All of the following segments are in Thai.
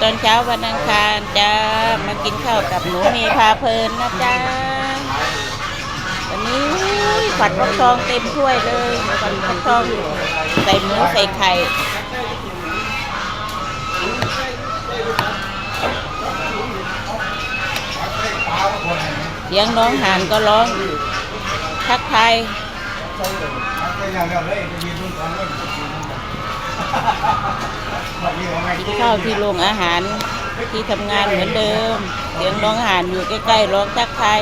ตอนเช้าวันอังคารจ้ามากินข้าวกับหนูเมพาเพลินนะจ้าวันนี้ผัดฟักทองเต็มถ้วยเลยผัดฟักทองใส่หมูใส่ไข่เสียงน้องหานก็ร้องทักทาย กินข้าวที่โรงอาหารที่ทำงานเหมือนเดิม เสียงร้องอาหารอยู่ใกล้ๆร้องทักทาย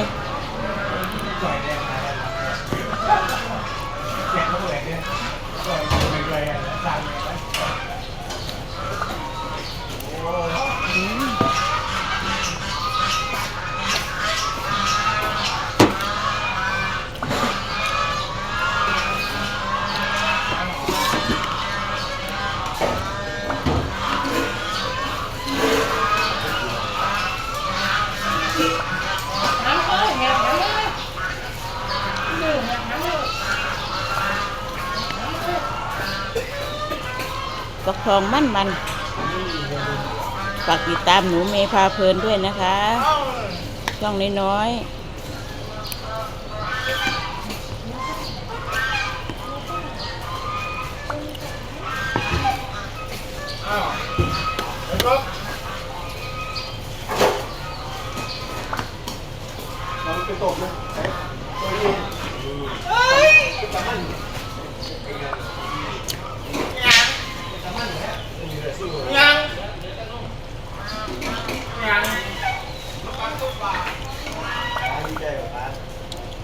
ฟักทองมั่นมันฝากติดตามหนูเมพาเพลินด้วยนะคะ ช่องน้อยๆ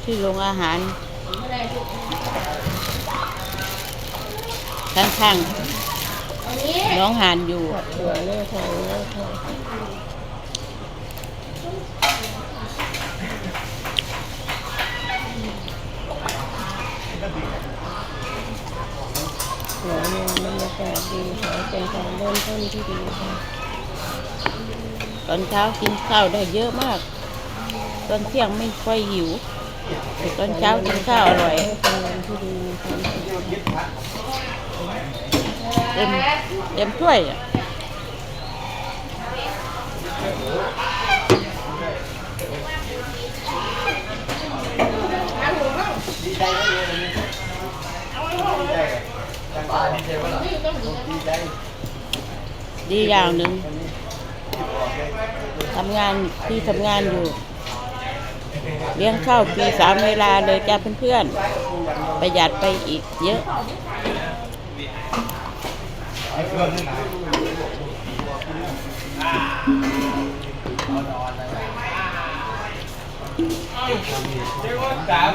ที่โรงอาหารข้างๆน้องหานอยู่หัวเลือดทองเลือดทองหนูเนี่ยบรรยากาศดีค่ะเป็นการเริ่มต้นที่ดีค่ะตอนเช้ากินข้าวได้เยอะมาก ตอนเที่ยงไม่ค่อยหิว ตอนเช้ากินข้าวอร่อยเต็มเต็มถ้วยอะดีอย่างหนึ่งทำงานที่ทำงานอยู่ เลี้ยงข้าวปีสามเวลาเลยจ้าเพื่อนๆ ประหยัดไปอีกเยอะเฮ้ยเฮ้ยครับ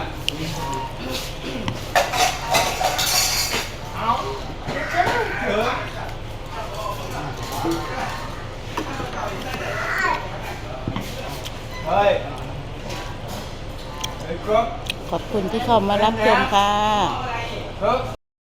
ขอบคุณที่เข้ามารับชมค่ะ